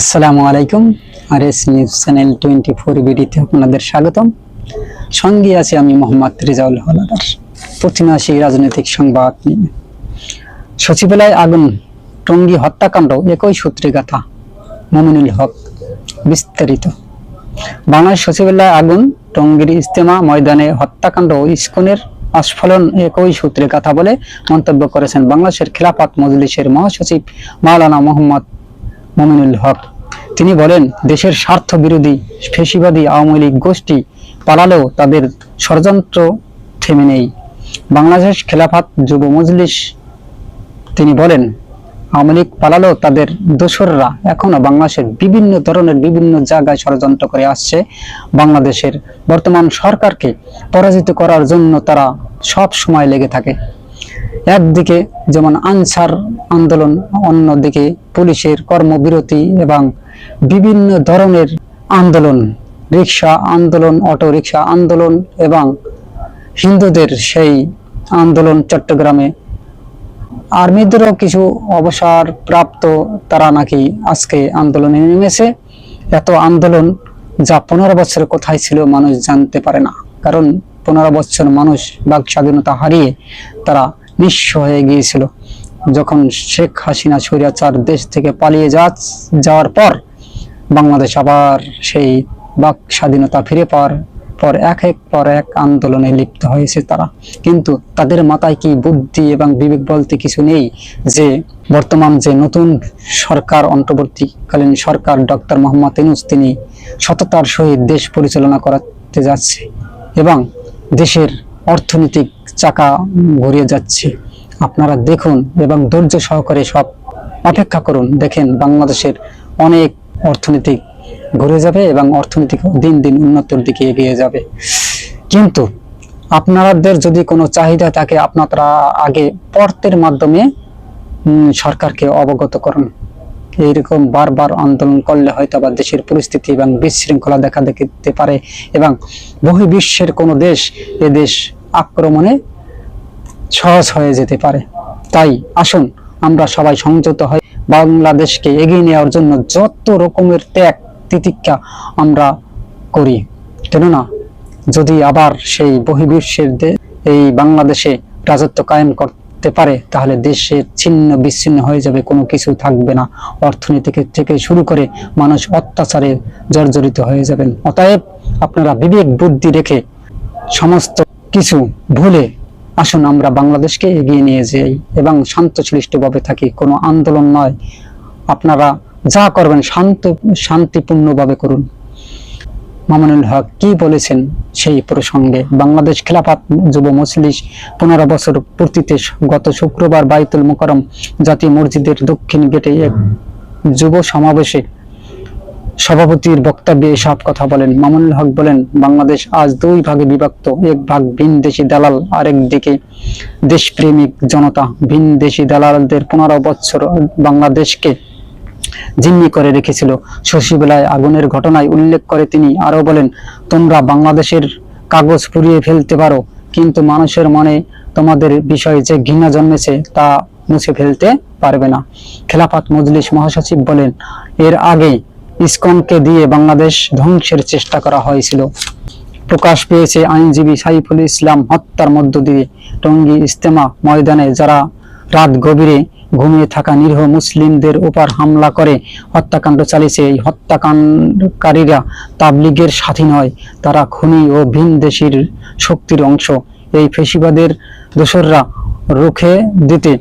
আসসালামু আলাইকুম R S news channel twenty four বিডিতে আপনাদের স্বাগতম। সঙ্গে আছে আমি মোহাম্মদ রেজাউল হলাদার। প্রতিমাসী রাজনৈতিক সংবাদ নিয়ে। সচিবালয় আগুন, টঙ্গী হত্যাকাণ্ড, একই সূত্রে গাথা মমিনুল হক, বিস্তারিত। বাংলাদেশ সচিবালয় আগুন, টঙ্গীর ইজতেমা ময়দানে হত্যাকাণ্ড, ইস্কনের আস্ফলন, একই সূত্রে কথা বলে মন্তব্য করেছেন বাংলাদেশের খেলাফত মজলিসের মহাসচিব মাওলানা মোহাম্মদ মমিনুল হক। তিনি বলেন, দেশের স্বার্থ বিরোধী ফেসিবাদী আওয়ামী লীগ গোষ্ঠী পালালেও তাদের ষড়যন্ত্র থেমে নেই। বাংলাদেশ খেলাফত যুব মজলিস, তিনি বলেন, আওয়ামী লীগ পালালেও তাদের দোসররা এখনও বাংলাদেশের বিভিন্ন ধরনের বিভিন্ন জায়গায় ষড়যন্ত্র করে আসছে। বাংলাদেশের বর্তমান সরকারকে পরাজিত করার জন্য তারা সব সময় লেগে থাকে। একদিকে যেমন আনসার আন্দোলন, অন্যদিকে পুলিশের কর্মবিরতি এবং বিভিন্ন ধরনের আন্দোলন রিক্সা আন্দোলন অটো রিক্সা আন্দোলন এবং হিন্দুদের সেই আন্দোলন চট্টগ্রামে। আর্মিদেরও কিছু অবসর প্রাপ্ত তারা নাকি আজকে আন্দোলনে নেমেছে। এত আন্দোলন যা পনেরো বছর কোথায় ছিল মানুষ জানতে পারে না। কারণ পনেরো বছর মানুষ বাক স্বাধীনতা হারিয়ে তারা নিঃস্ব হয়ে গিয়েছিল। যখন শেখ হাসিনা স্বৈরাচার দেশ থেকে পালিয়ে যাওয়ার পর বাংলাদেশ আবার সেই বাক স্বাধীনতা ফিরে পাওয়ার পর এক এক পর এক আন্দোলনে লিপ্ত হয়েছে তারা। কিন্তু তাদের মাথায় কি বুদ্ধি এবং বিবেক বলতে কিছু নেই যে বর্তমান যে নতুন সরকার, অন্তর্বর্তীকালীন সরকার ডক্টর মোহাম্মদ ইনুস তিনি সততার সহিত দেশ পরিচালনা করাতে যাচ্ছে এবং দেশের অর্থনৈতিক চাকা ঘুরিয়ে যাচ্ছে। আপনারা দেখুন এবং ধৈর্য সহকারে সব অপেক্ষা করুন। দেখেন বাংলাদেশের অনেক অর্থনৈতিক ঘুরে যাবে এবং অর্থনৈতিক দিন দিন উন্নতির দিকে এগিয়ে যাবে। কিন্তু আপনাদের যদি কোনো চাহিদা থাকে, আপনারা আগে পর্তের মাধ্যমে সরকারকে অবগত করুন। এইরকম বারবার আন্দোলন করলে হয়তো আবার দেশের পরিস্থিতি এবং বিশৃঙ্খলা দেখা দিতে পারে এবং বহির্বিশ্বের কোনো দেশ, এ দেশ আক্রমণে সহজ হয়ে যেতে পারে। তাই আসুন আমরা সবাই সংযত হই। বাংলাদেশকে এগিয়ে নেওয়ার জন্য যত রকমের ত্যাগ তিতিক্ষা আমরা করি। কেননা, যদি আবার সেই বহির্বিশ্বের এই বাংলাদেশে রাজত্ব কায়েম করতে পারে, তাহলে দেশের ছিন্ন বিচ্ছিন্ন হয়ে যাবে, কোনো কিছু থাকবে না। অর্থনীতি থেকে শুরু করে মানুষ অত্যাচারে জর্জরিত হয়ে যাবেন। অতএব আপনারা বিবেক বুদ্ধি রেখে সমস্ত কিছু ভুলে আসুন আমরা বাংলাদেশকে এগিয়ে নিয়ে যাই এবং শান্ত শান্তশিষ্টভাবে থাকি। কোনো আন্দোলন নয়। আপনারা যা করবেন শান্ত, শান্তিপূর্ণভাবে করুন। মামুনুল হক কি বলেছেন সেই প্রসঙ্গে? বাংলাদেশ খেলাফত যুব মজলিস পনেরো বছর পূর্তিতে গত শুক্রবার বাইতুল মোকরম জাতীয় মসজিদের দক্ষিণ গেটে এক যুব সমাবেশে সভাপতির বক্তব্যে এসব কথা বলেন মামুনুল হক বলেন, বাংলাদেশ আজ দুই ভাগে বিভক্ত। এক ভাগ ভিনদেশি দালাল, আরেক দিকে দেশপ্রেমিক জনতা। ভিনদেশি দালালদের পনেরো বছর বাংলাদেশকে জিম্মি করে রেখেছিল। শশীবেলায় আগুনের ঘটনায় উল্লেখ করে তিনি আরও বলেন, তোমরা বাংলাদেশের কাগজ পুড়িয়ে ফেলতে পারো, কিন্তু মানুষের মনে তোমাদের বিষয়ে যে ঘৃণা জন্মেছে তা মুছে ফেলতে পারবে না। খেলাফত মজলিস মহাসচিব বলেন, এর আগে ইসকনকে দিয়ে বাংলাদেশ ধ্বংসের চেষ্টা করা হয়েছিল। প্রকাশ পেয়েছে আইনজীবী সাইফুল ইসলাম হত্যার মধ্য দিয়ে। টঙ্গী ইস্তেমা ময়দানে যারা রাত গভীরে ঘুমিয়ে থাকা নিরীহ মুসলিমদের উপর হামলা করে, হত্যাকাণ্ড চালিয়েছে এই হত্যাকাণ্ডকারীরা তাবলিগের সাথী নয় তারা খুনি ও ভিন দেশির শক্তির অংশ। এই ফেসিবাদের দোসররা রুখে দিতে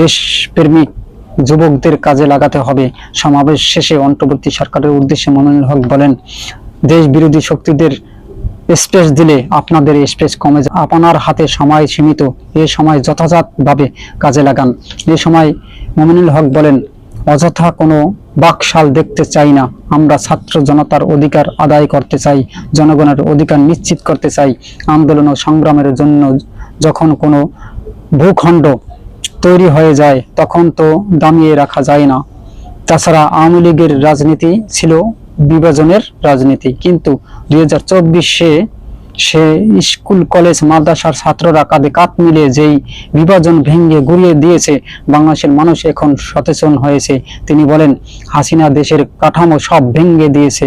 দেশপ্রেমিক যুবকদের কাজে লাগাতে হবে। সমাবেশ শেষে অন্তর্বর্তী সরকারের উদ্দেশ্যে মমিনুল হক বলেন দেশ বিরোধী শক্তিদের স্পেস দিলে আপনাদের স্পেস কমে যায়। আপনার হাতে সময় সীমিত। এ সময় যথাযথভাবে কাজে লাগান। এ সময় মমিনুল হক বলেন, অযথা কোনো বাকশাল দেখতে চাই না। আমরা ছাত্র জনতার অধিকার আদায় করতে চাই, জনগণের অধিকার নিশ্চিত করতে চাই। আন্দোলন ও সংগ্রামের জন্য যখন কোনো ভূখণ্ড তৈরি হয়ে যায়, তখন তো দামিয়ে রাখা যায় না। তাছাড়া আওয়ামী লীগের রাজনীতি ছিল বিভাজনের রাজনীতি। কিন্তু দুই হাজার চব্বিশে সে স্কুল, কলেজ, মাদ্রাসার ছাত্ররা কাঁধে কাঁধ মিলিয়ে যেই বিভাজন ভেঙে গুড়িয়ে দিয়েছে, বাংলাদেশের মানুষ এখন সচেতন হয়েছে। তিনি বলেন, হাসিনা দেশের কাঠামো সব ভেঙে দিয়েছে।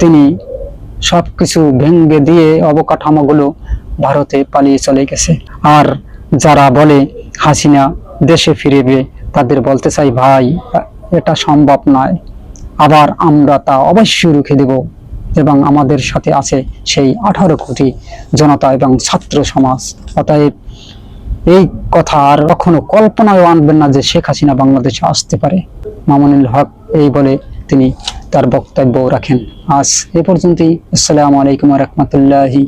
তিনি সব কিছু ভেঙে দিয়ে অবকাঠামোগুলো ভারতে পালিয়ে চলে গেছে। আর যারা বলে, হাসিনা দেশে ফিরবে, তাদের বলতে চাই, ভাই, এটা সম্ভব নয়। আবার আমরা তা অবশ্যই রুখে দেব। এবং আমাদের সাথে আছে সেই আঠারো কোটি জনতা এবং ছাত্র সমাজ। অতএব এই কথা আর কখনো কল্পনায় আনবেন না যে শেখ হাসিনা বাংলাদেশে আসতে পারে। মামুনুল হক এই বলে তিনি তার বক্তব্য রাখেন। আজ এ পর্যন্তই। আসসালামু আলাইকুম রহমতুল্লাহি